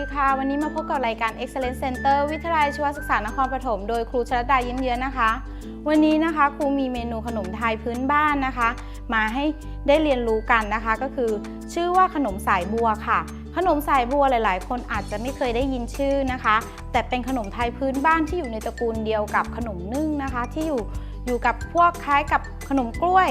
ดีค่ะ วันนี้มาพบกับรายการ Excellence Center วิทยาลัยชีวศึกษานครปฐมโดยครูชลดายิ้มเยือนนะคะ วันนี้นะคะครูมีเมนูขนมไทยพื้นบ้านนะคะ มาให้ได้เรียนรู้กันนะคะ ก็คือชื่อว่าขนมสายบัวค่ะ ขนมสายบัวหลาย ๆ คนอาจจะไม่เคยได้ยินชื่อนะคะ แต่เป็นขนมไทยพื้นบ้านที่อยู่ในตระกูลเดียวกับขนมนึ่งนะคะ ที่อยู่อยู่กับพวกคล้ายกับขนมกล้วย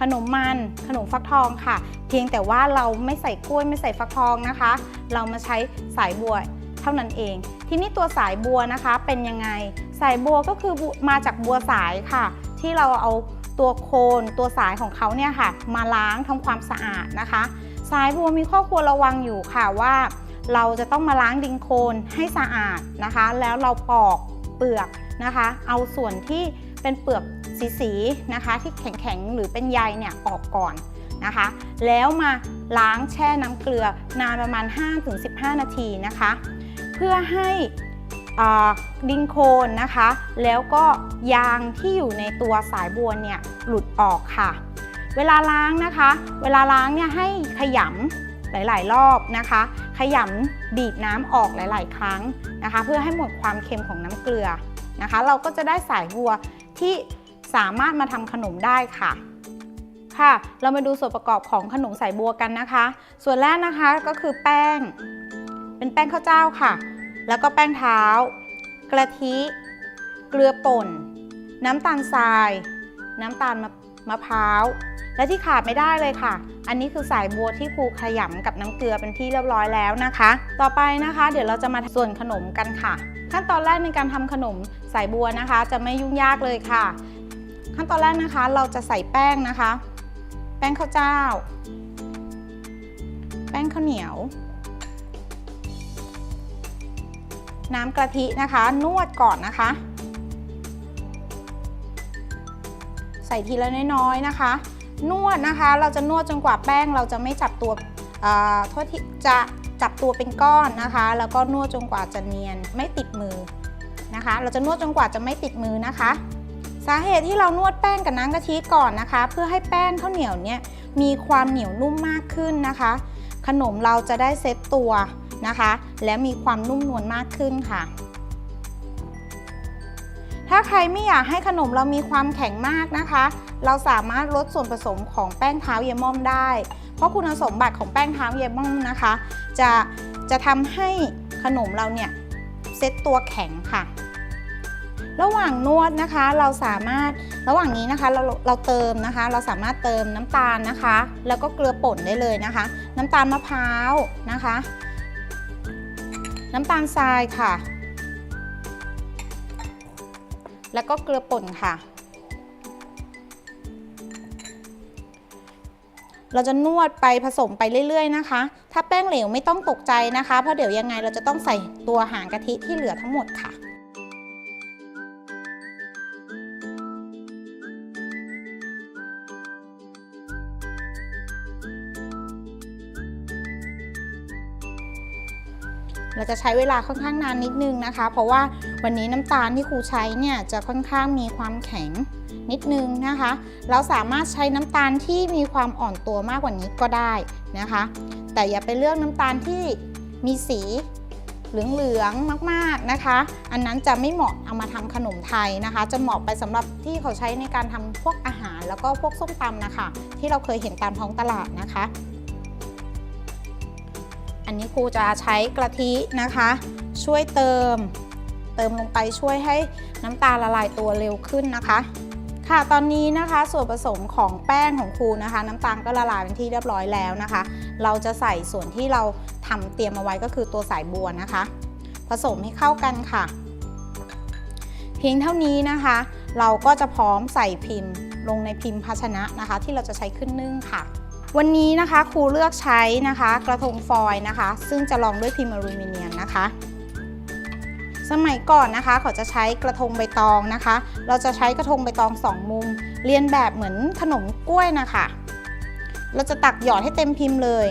ขนมมันขนมฟักทองค่ะ เพียงแต่ว่าเราไม่ใส่กล้วยไม่ใส่ฟักทองนะคะ เรามาใช้สายบัวเท่านั้นเอง ทีนี้ตัวสายบัวนะคะเป็นยังไง สายบัวก็คือมาจากบัวสายค่ะ ที่เราเอาตัวโคนตัวสายของเขาเนี่ยค่ะ มาล้างทำความสะอาดนะคะ สายบัวมีข้อควรระวังอยู่ค่ะว่า เราจะต้องมาล้างดินโคนให้สะอาดนะคะ แล้วเราปอกเปลือกนะคะ เอาส่วนที่เป็นเปลือก สีๆนะคะ ที่แข็งๆ หรือเป็นใยเนี่ยออกก่อนนะคะ แล้วมาล้างแช่น้ำเกลือนานประมาณ 5-15 นาทีนะคะ เพื่อให้ดินโคลนนะคะ แล้วก็ยางที่อยู่ในตัวสายบัวเนี่ยหลุดออกค่ะ เวลาล้างนะคะ เวลาล้างเนี่ยให้ขยำหลาย ๆ รอบนะคะ ขยำบีบน้ำออกหลาย ๆ ครั้งนะคะ เพื่อให้หมดความเค็มของน้ำเกลือนะคะ เราก็จะได้สายบัวที่ สามารถมาทำขนมได้ค่ะ ค่ะ เรามาดูส่วนประกอบของขนมสายบัวกันนะคะ ส่วนแรกนะคะก็คือแป้ง เป็นแป้งข้าวเจ้าค่ะ แล้วก็แป้งเท้า กระทิ เกลือป่น น้ำตาลทราย น้ำตาลมะมะพร้าว และที่ขาดไม่ได้เลยค่ะ อันนี้คือสายบัวที่ครูขยำกับน้ำเกลือเป็นที่เรียบร้อยแล้วนะคะ ต่อไปนะคะ เดี๋ยวเราจะมาส่วนขนมกันค่ะ ขั้นตอนแรกในการทำขนมสายบัวนะคะ จะไม่ยุ่งยากเลยค่ะ ขั้นตอนแรกนะคะ เราจะใส่แป้งนะคะ แป้งข้าวเจ้า แป้งข้าวเหนียว น้ำกะทินะคะ นวดก่อนนะคะ ใส่ทีละน้อยๆนะคะ นวดนะคะ เราจะนวดจนกว่าแป้งเราจะไม่จับตัวเอ่อโทษทีจะจับตัวเป็นก้อนนะคะ แล้วก็นวดจนกว่าจะเนียนไม่ติดมือนะคะ เราจะนวดจนกว่าจะไม่ติดมือนะคะ สาเหตุที่เรานวดแป้งกับน้ำกะทิก่อนนะคะ เพื่อให้แป้งข้าวเหนียวเนี่ยมีความเหนียวนุ่มมากขึ้นนะคะ ขนมเราจะได้เซตตัวนะคะ และมีความนุ่มนวลมากขึ้นค่ะ ถ้าใครไม่อยากให้ขนมเรามีความแข็งมากนะคะ เราสามารถลดส่วนผสมของแป้งเท้าเยม่อมได้ เพราะคุณสมบัติของแป้งเท้าเยม่อมนะคะ จะจะทำให้ขนมเราเนี่ยเซตตัวแข็งค่ะ ระหว่างนวดนะคะเราสามารถระหว่างนี้นะคะเราเราเติมนะคะ เราสามารถเติมน้ำตาลนะคะ แล้วก็เกลือป่นได้เลยนะคะ น้ำตาลมะพร้าวนะคะ น้ำตาลทรายค่ะ แล้วก็เกลือป่นค่ะ เราจะนวดไปผสมไปเรื่อย ๆ นะคะ ถ้าแป้งเหลวไม่ต้องตกใจนะคะ เพราะเดี๋ยวยังไงเราจะต้องใส่ตัวหางกะทิที่เหลือทั้งหมดค่ะ เราจะใช้เวลาค่อนข้างนานนิดนึงนะคะ เพราะว่าวันนี้น้ำตาลที่ครูใช้เนี่ยจะค่อนข้างมีความแข็งนิดนึงนะคะ เราสามารถใช้น้ำตาลที่มีความอ่อนตัวมากกว่านี้ก็ได้นะคะ แต่อย่าไปเลือกน้ำตาลที่มีสีเหลืองๆมากๆนะคะ อันนั้นจะไม่เหมาะเอามาทำขนมไทยนะคะ จะเหมาะไปสำหรับที่เขาใช้ในการทำพวกอาหารแล้วก็พวกส้มตำนะคะ ที่เราเคยเห็นตามท้องตลาดนะคะ อันนี้ครูจะใช้กะทินะคะ ช่วยเติม เติมลงไปช่วยให้น้ำตาลละลายตัวเร็วขึ้นนะคะ ค่ะตอนนี้นะคะส่วนผสมของแป้งของครูนะคะ น้ำตาลก็ละลายเป็นที่เรียบร้อยแล้วนะคะ เราจะใส่ส่วนที่เราทำเตรียมเอาไว้ก็คือตัวสายบัวนะคะ ผสมให้เข้ากันค่ะ เพียงเท่านี้นะคะ เราก็จะพร้อมใส่พิมพ์ลงในพิมพ์ภาชนะนะคะ ที่เราจะใช้ขึ้นนึ่งค่ะ วันนี้นะคะครูเลือกใช้นะคะ กระทงฟอยล์นะคะ ซึ่งจะรองด้วยพิมพ์อลูมิเนียมนะคะ สมัยก่อนนะคะเขาจะใช้กระทงใบตองนะคะ เราจะใช้กระทงใบตองสองมุมเรียนแบบเหมือนขนมกล้วยนะคะ เราจะตักหยอดให้เต็มพิมพ์เลย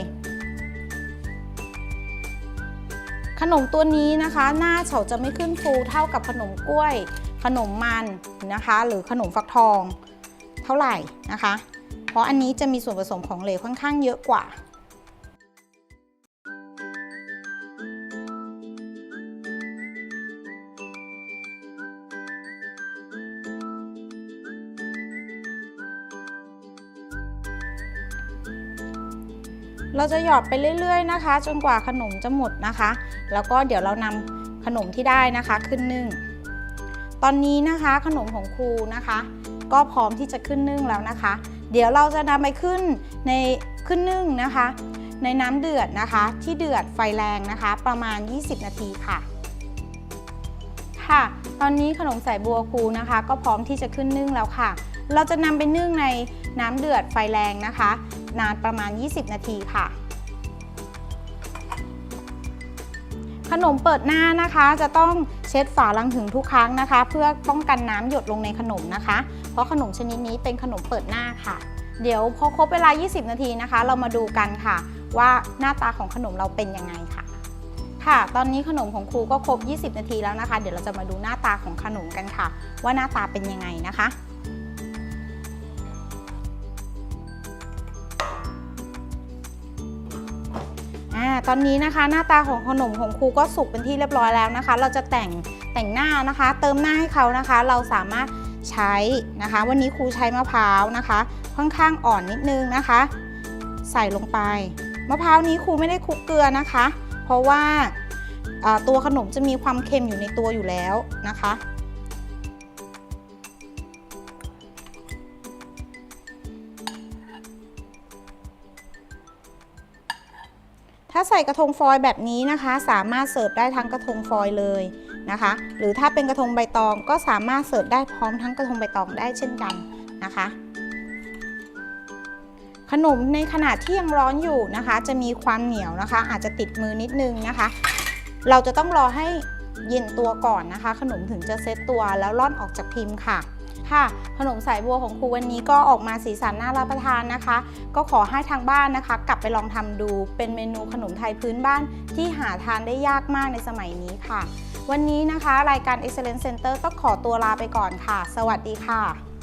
ขนมตัวนี้นะคะ หน้าเขาจะไม่ขึ้นฟูเท่ากับขนมกล้วย ขนมมันนะคะ หรือขนมฟักทองเท่าไหร่นะคะ พราะอันนี้จะมีส่วนผสมของเหลวค่อนข้างเยอะกว่าเราจะหยอดไปเรื่อยๆนะคะ จนกว่าขนมจะหมดนะคะ แล้วก็เดี๋ยวเรานำขนมที่ได้นะคะขึ้นนึ่ง ตอนนี้นะคะขนมของครูนะคะ ก็พร้อมที่จะขึ้นนึ่งแล้วนะคะ เดี๋ยวเราจะนำไปขึ้นในขึ้นนึ่งนะคะ ในน้ำเดือดนะคะ ที่เดือดไฟแรงนะคะ ประมาณ 20 นาทีค่ะ ค่ะ ตอนนี้ขนมสายบัวครูนะคะ ก็พร้อมที่จะขึ้นนึ่งแล้วค่ะ เราจะนำไปนึ่งในน้ำเดือดไฟแรงนะคะ นานประมาณ 20 นาทีค่ะขนมเปิดหน้านะคะจะต้องเช็ดฝาลังถึงทุกครั้งนะคะ เพื่อป้องกันน้ำหยดลงในขนมนะคะ เพราะขนมชนิดนี้เป็นขนมเปิดหน้าค่ะ เดี๋ยวพอครบเวลา 20 นาทีนะคะ เรามาดูกันค่ะ ว่าหน้าตาของขนมเราเป็นยังไงค่ะ ค่ะ ตอนนี้ขนมของครูก็ครบ 20 นาทีแล้วนะคะ เดี๋ยวเราจะมาดูหน้าตาของขนมกันค่ะ ว่าหน้าตาเป็นยังไงนะคะอ่าตอนนี้นะคะหน้าตาของขนมของครูก็สุกเป็นที่เรียบร้อยแล้วนะคะ เราจะแต่งแต่งหน้านะคะ เติมหน้าให้เขานะคะ เราสามารถ ใช้นะคะ วันนี้ครูใช้มะพร้าวนะคะ ค่อนข้างอ่อนนิดนึงนะคะ ใส่ลงไป มะพร้าวนี้ครูไม่ได้คลุกเกลือนะคะ เพราะว่าตัวขนมจะมีความเค็มอยู่ในตัวอยู่แล้วนะคะ ถ้าใส่กระทงฟอยล์แบบนี้นะคะ สามารถเสิร์ฟได้ทั้งกระทงฟอยล์เลย นะคะ หรือถ้าเป็นกระทงใบตองก็สามารถเสิร์ฟได้พร้อมทั้งกระทงใบตองได้เช่นกันนะคะ ขนมในขณะที่ยังร้อนอยู่นะคะ จะมีความเหนียวนะคะ อาจจะติดมือนิดนึงนะคะ เราจะต้องรอให้เย็นตัวก่อนนะคะ ขนมถึงจะเซตตัวแล้วร่อนออกจากพิมพ์ค่ะ ค่ะ ขนมสายบัวของครูวันนี้ก็ออกมาสีสันน่ารับประทานนะคะ ก็ขอให้ทางบ้านนะคะ กลับไปลองทำดู เป็นเมนูขนมไทยพื้นบ้านที่หาทานได้ยากมากในสมัยนี้ค่ะ วันนี้นะคะ รายการ Excellence Center ต้องขอตัวลาไปก่อนค่ะ สวัสดีค่ะ